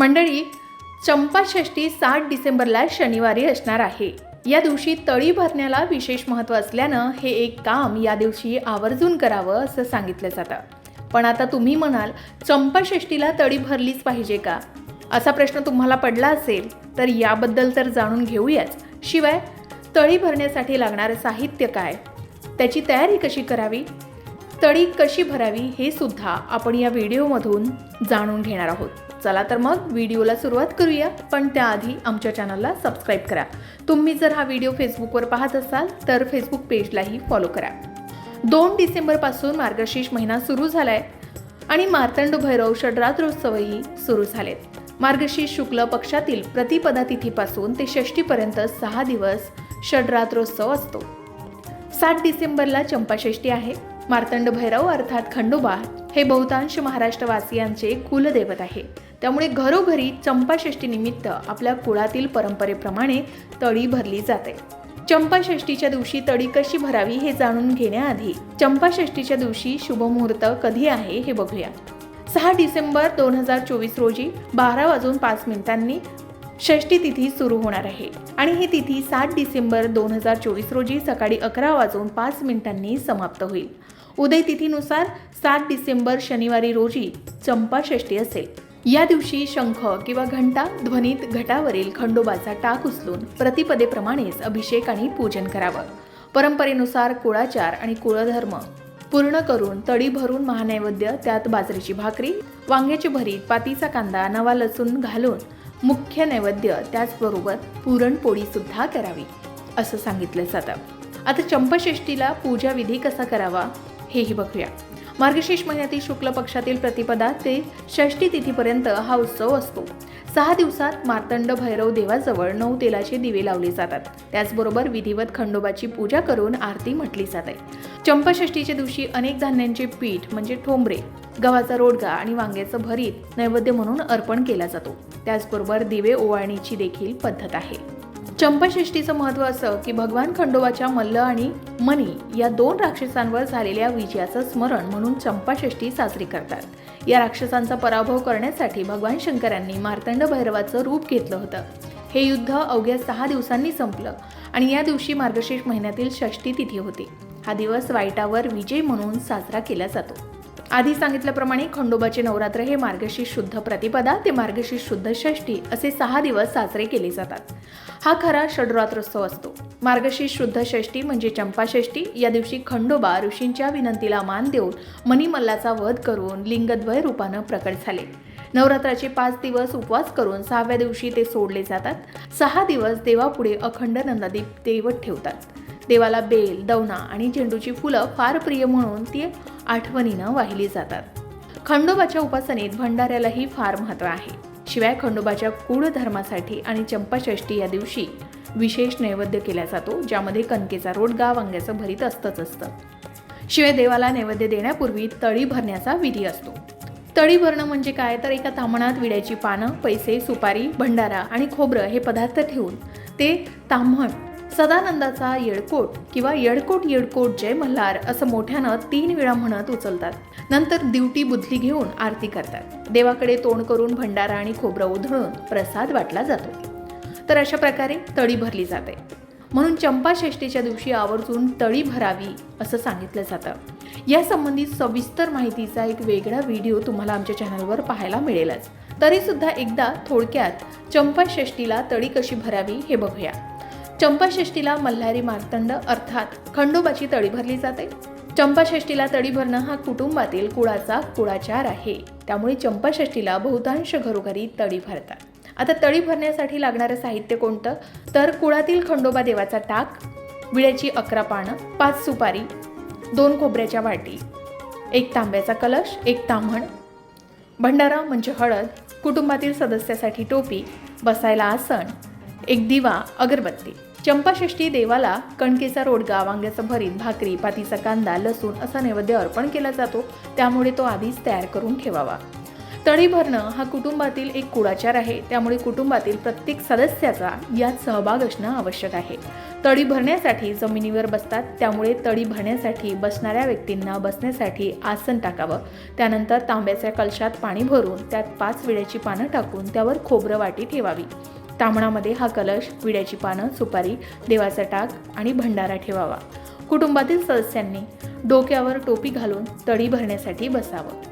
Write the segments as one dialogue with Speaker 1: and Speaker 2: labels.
Speaker 1: मंडळी चंपाषष्ठी सात डिसेंबरला शनिवारी असणार आहे. या दिवशी तळी भरण्याला विशेष महत्त्व असल्यानं हे एक काम या दिवशी आवर्जून करावं असं सांगितलं जातं. पण आता तुम्ही म्हणाल चंपाषष्ठीला तळी भरलीच पाहिजे का? असा प्रश्न तुम्हाला पडला असेल तर याबद्दल तर जाणून घेऊयाच. शिवाय तळी भरण्यासाठी लागणारं साहित्य काय? त्याची तयारी कशी करावी? तळी कशी भरावी हे सुद्धा आपण या व्हिडिओमधून जाणून घेणार आहोत. चला तर मग व्हिडिओला सुरुवात करूया पण त्याआधी आमच्या चॅनलला सबस्क्राईब करा. तुम्ही जर हा व्हिडिओ फेसबुकवर पाहत असाल तर फेसबुक पेजलाही फॉलो करा. दोन डिसेंबरपासून मार्गशीर्ष महिना सुरू झालाय आणि मार्तंड भैरव षडरात्रोत्सवही सुरू झालेत. मार्गशीर्ष शुक्ल पक्षातील प्रतिपदा तिथीपासून ते षष्टीपर्यंत सहा दिवस षडरात्रोत्सव असतो. सात डिसेंबरला चंपाषष्ठी आहे. मार्तंड भैरव अर्थात खंडोबा हे बहुतांश महाराष्ट्रवासियांचे कुलदैवत आहे. त्यामुळे घरोघरी चंपाषष्ठीनिमित्त आपल्या कुळातील परंपरेप्रमाणे तळी भरली जाते. चंपाषष्ठीच्या दिवशी तळी कशी भरावी हे जाणून घेण्याआधी चंपाषष्ठीच्या दिवशी शुभमुहूर्त कधी आहे हे बघूया. सहा डिसेंबर दोन हजार चोवीस रोजी बारा वाजून पाच मिनिटांनी षष्टी तिथी सुरू होणार आहे. आणि ही तिथी सात डिसेंबर दोन हजार चोवीस रोजी सकाळी अकरा वाजून पाच मिनिटांनी समाप्त होईल. उदय तिथीनुसार सात डिसेंबर शनिवारी रोजी चंपा षष्टी असेल. या दिवशी शंख किंवा घंटा ध्वनीत घटावरील खंडोबाचा टाक उचलून प्रतिपदेप्रमाणेच अभिषेक आणि पूजन करावं. परंपरेनुसार कुळाचार आणि कुळधर्म पूर्ण करून तळी भरून महानैवेद्य त्यात बाजरीची भाकरी वांग्याची भरीत पातीचा कांदा नवा लसूण घालून मुख्य नैवेद्य त्याचबरोबर पुरणपोळीसुद्धा करावी असं सांगितलं जातं. आता चंपषष्ठीला पूजाविधी कसा करावा हेही बघूया. मार्गशीर्ष महिन्यातील शुक्ल पक्षातील प्रतिपदा ते षष्टी तिथीपर्यंत हा उत्सव असतो. सहा दिवसात मार्तंड भैरव देवाजवळ नऊ तेलाचे दिवे लावले जातात. त्याचबरोबर विधिवत खंडोबाची पूजा करून आरती म्हटली जाते. चंपषष्ठीच्या दिवशी अनेक धान्यांचे पीठ म्हणजे ठोंबरे गव्हाचा रोडगा आणि वांग्याचं भरीत नैवेद्य म्हणून अर्पण केला जातो. त्याचबरोबर दिवे ओवाळणीची देखील पद्धत आहे. चंपाषष्ठीचं महत्त्व असं की भगवान खंडोबाच्या मल्ल आणि मनी या दोन राक्षसांवर झालेल्या विजयाचं स्मरण म्हणून चंपाषष्ठी साजरी करतात. या राक्षसांचा पराभव करण्यासाठी भगवान शंकरांनी मार्तंड भैरवाचं रूप घेतलं होतं. हे युद्ध अवघ्या सहा दिवसांनी संपलं आणि या दिवशी मार्गशीर्ष महिन्यातील षष्टी तिथी होती. हा दिवस वाईटावर विजय म्हणून साजरा केला जातो. आधी सांगितल्याप्रमाणे खंडोबाचे नवरात्र हे मार्गशीर्ष शुद्ध प्रतिपदा ते मार्गशीर्ष शुद्ध षष्ठी असे सहा दिवस साजरे केले जातात. हा खरा षडरात्रोत्सव असतो. मार्गशीर्ष शुद्ध षष्ठी म्हणजे चंपाषष्ठी या दिवशी खंडोबा ऋषींच्या विनंतीला मान देऊन मणिमल्लाचा वध करून लिंगद्वय रूपानं प्रकट झाले. नवरात्राचे पाच दिवस उपवास करून सहाव्या दिवशी ते सोडले जातात. सहा दिवस देवापुढे अखंड नंदादीप देवत ठेवतात. देवाला बेल दवना आणि झेंडूची फुलं फार प्रिय म्हणून ती आठवणीनं वाहिली जातात. खंडोबाच्या उपासनेत भंडाऱ्यालाही फार महत्त्व आहे. शिवाय खंडोबाच्या कुळ धर्मासाठी आणि चंपाषष्ठी या दिवशी विशेष नैवेद्य केला जातो ज्यामध्ये कणकेचा रोडगा वांग्याचं भरीत असतंच असतं. शिवाय देवाला नैवेद्य देण्यापूर्वी तळी भरण्याचा विधी असतो. तळी भरणं म्हणजे काय? तर एका ताम्हणात विड्याची पानं पैसे सुपारी भंडारा आणि खोबरं हे पदार्थ ठेवून ते ताम्हण सदानंदाचा येळकोट किंवा येळकोट येळकोट जय मल्हार असं मोठ्यानं तीन वेळा म्हणत उचलतात. नंतर दिवटी बुधली घेऊन आरती करतात. देवाकडे तोंड करून भंडारा आणि खोबरं उधळून प्रसाद वाटला जातो. तर अशा प्रकारे तळी भरली जाते. म्हणून चंपाषष्ठीच्या दिवशी आवर्जून तळी भरावी असं सांगितलं जातं. यासंबंधी सविस्तर माहितीचा एक वेगळा व्हिडिओ तुम्हाला आमच्या चॅनलवर पाहायला मिळेलच. तरीसुद्धा एकदा थोडक्यात चंपाषष्ठीला तळी कशी भरावी हे बघूया. चंपाषष्टीला मल्हारी मार्तंड अर्थात खंडोबाची तळी भरली जाते. चंपाषष्ठीला तळी भरणं हा कुटुंबातील कुळाचा कुळाचार आहे. त्यामुळे चंपाषष्ठीला बहुतांश घरोघरी तळी भरतात. आता तळी भरण्यासाठी लागणारं साहित्य कोणतं? तर कुळातील खंडोबा देवाचा टाक विड्याची अकरा पानं पाच सुपारी दोन खोबऱ्याच्या वाटी एक तांब्याचा कलश एक ताम्हण भंडारा म्हणजे हळद कुटुंबातील सदस्यासाठी टोपी बसायला आसन एक दिवा अगरबत्ती. चंपाषष्ठी देवाला कणकेचा रोडगा वांग्याचं भरीत भाकरी पातीचा कांदा लसूण असा नैवेद्य अर्पण केला जातो. त्यामुळे तो आधीच तयार करून ठेवावा. तळी भरणं हा कुटुंबातील एक कुडाचार आहे. त्यामुळे कुटुंबातील प्रत्येक सदस्याचा यात सहभाग असणं आवश्यक आहे. तळी भरण्यासाठी जमिनीवर बसतात. त्यामुळे तळी भरण्यासाठी बसणाऱ्या व्यक्तींना बसण्यासाठी आसन टाकावं. त्यानंतर तांब्याच्या कलशात पाणी भरून त्यात पाच विड्याची पानं टाकून त्यावर खोबरं वाटी ठेवावी. तांबणामध्ये हा कलश विड्याची पानं सुपारी देवाचा टाक आणि भंडारा ठेवावा. कुटुंबातील सदस्यांनी डोक्यावर टोपी घालून तळी भरण्यासाठी बसावं.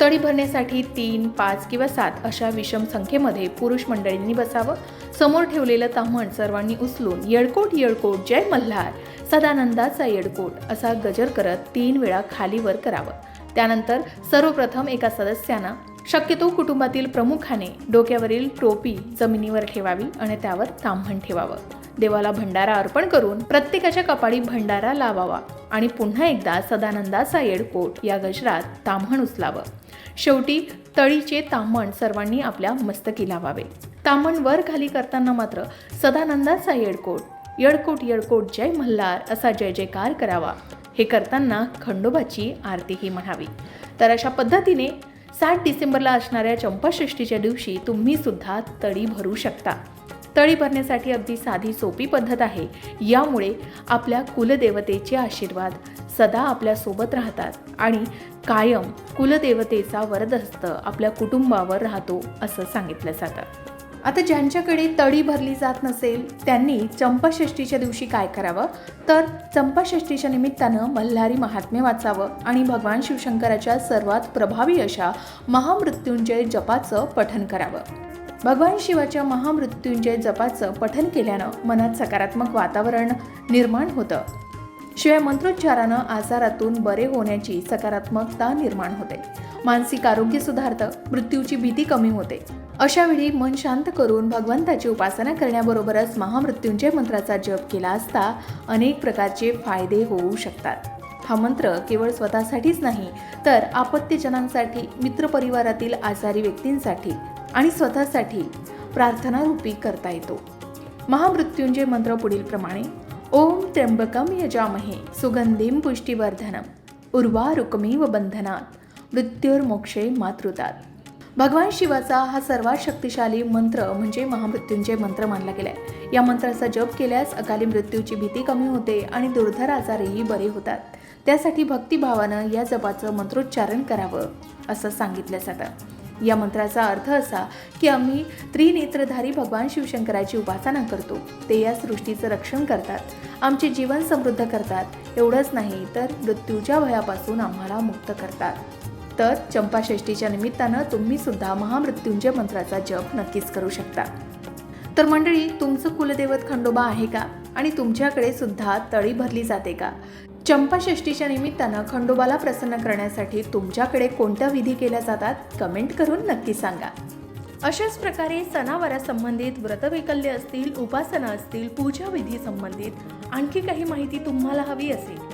Speaker 1: तळी भरण्यासाठी तीन पाच किंवा सात अशा विषम संख्येमध्ये पुरुष मंडळींनी बसावं. समोर ठेवलेलं ताम्हण सर्वांनी उचलून येळकोट येळकोट जय मल्हार सदानंदाचा येळकोट असा गजर करत तीन वेळा खालीवर करावं. त्यानंतर सर्वप्रथम एका सदस्यानं शक्यतो कुटुंबातील प्रमुखाने डोक्यावरील टोपी जमिनीवर ठेवावी आणि त्यावर ताम्हण ठेवावं. देवाला भंडारा अर्पण करून प्रत्येकाच्या कपाळी भंडारा लावावा आणि पुन्हा एकदा सदानंदाचा येडकोट या गजरात ताम्हण उचलावं. शेवटी तळीचे ताम्हण सर्वांनी आपल्या मस्तकी लावावे. ताम्हण वर खाली करताना मात्र सदानंदाचा येडकोट येडकोट येडकोट जय मल्हार असा जय जयकार करावा. हे करताना खंडोबाची आरतीही म्हणावी. तर अशा पद्धतीने सात डिसेंबरला असणाऱ्या चंपाषष्टीच्या दिवशी तुम्ही सुद्धा तळी भरू शकता. तळी भरण्यासाठी अगदी साधी सोपी पद्धत आहे. यामुळे आपल्या कुलदेवतेचे आशीर्वाद सदा आपल्यासोबत राहतात आणि कायम कुलदेवतेचा वरदहस्त आपल्या कुटुंबावर राहतो असं सांगितलं जातं. आता ज्यांच्याकडे तळी भरली जात नसेल त्यांनी चंपाषष्ठीच्या दिवशी काय करावं? तर चंपाषष्टीच्या निमित्तानं मल्हारी महात्म्य वाचावं आणि भगवान शिवशंकराच्या सर्वात प्रभावी अशा महामृत्युंजय जपाचं पठन करावं. भगवान शिवाच्या महामृत्युंजय जपाचं पठन केल्यानं मनात सकारात्मक वातावरण निर्माण होतं. शिवाय मंत्रोच्चारानं आजारातून बरे होण्याची सकारात्मकता निर्माण होते. मानसिक आरोग्य सुधारतं मृत्यूची भीती कमी होते. अशावेळी मन शांत करून भगवंताची उपासना करण्याबरोबरच महामृत्युंजय मंत्राचा जप केला असता अनेक प्रकारचे फायदे होऊ शकतात. हा मंत्र केवळ स्वतःसाठीच नाही तर आपत्तीजनांसाठी मित्रपरिवारातील आजारी व्यक्तींसाठी आणि स्वतःसाठी प्रार्थनारूपी करता येतो. महामृत्युंजय मंत्र पुढील प्रमाणे ओम त्र्यंबकम यजामहे सुगंधीम पुष्टीवर्धनम व बंधनात मृत्युर्मोक्षे मातृतात. भगवान शिवाचा हा सर्वात शक्तिशाली मंत्र म्हणजे महामृत्यूंचे मंत्र मानला गेलाय. या मंत्राचा जप केल्यास अकाली मृत्यूची भीती कमी होते आणि दुर्धर आजारही बरे होतात. त्यासाठी भक्तिभावानं या जपाचं मंत्रोच्चारण करावं असं सांगितलं जातं या मंत्राचा अर्थ असा की आम्ही त्रिनेत्रधारी भगवान शिवशंकराची उपासना करतो. ते या सृष्टीचं रक्षण करतात. आमचे जीवन समृद्ध करतात. एवढंच नाही तर मृत्यूच्या भयापासून आम्हाला मुक्त करतात. तर चंपाषष्ठीच्या निमित्तानं तुम्ही सुद्धा महामृत्युंजय मंत्राचा जप नक्कीच करू शकता. तर मंडळी तुमचं कुलदैवत खंडोबा आहे का? आणि तुमच्याकडे सुद्धा तळी भरली जाते का? चंपाषष्ठीच्या निमित्तानं खंडोबाला प्रसन्न करण्यासाठी तुमच्याकडे कोणत्या विधी केल्या जातात? कमेंट करून नक्की सांगा. अशाच प्रकारे सणावारासंबंधित व्रतवैकल्य असतील उपासना असतील पूजा विधी संबंधित आणखी काही माहिती तुम्हाला हवी असेल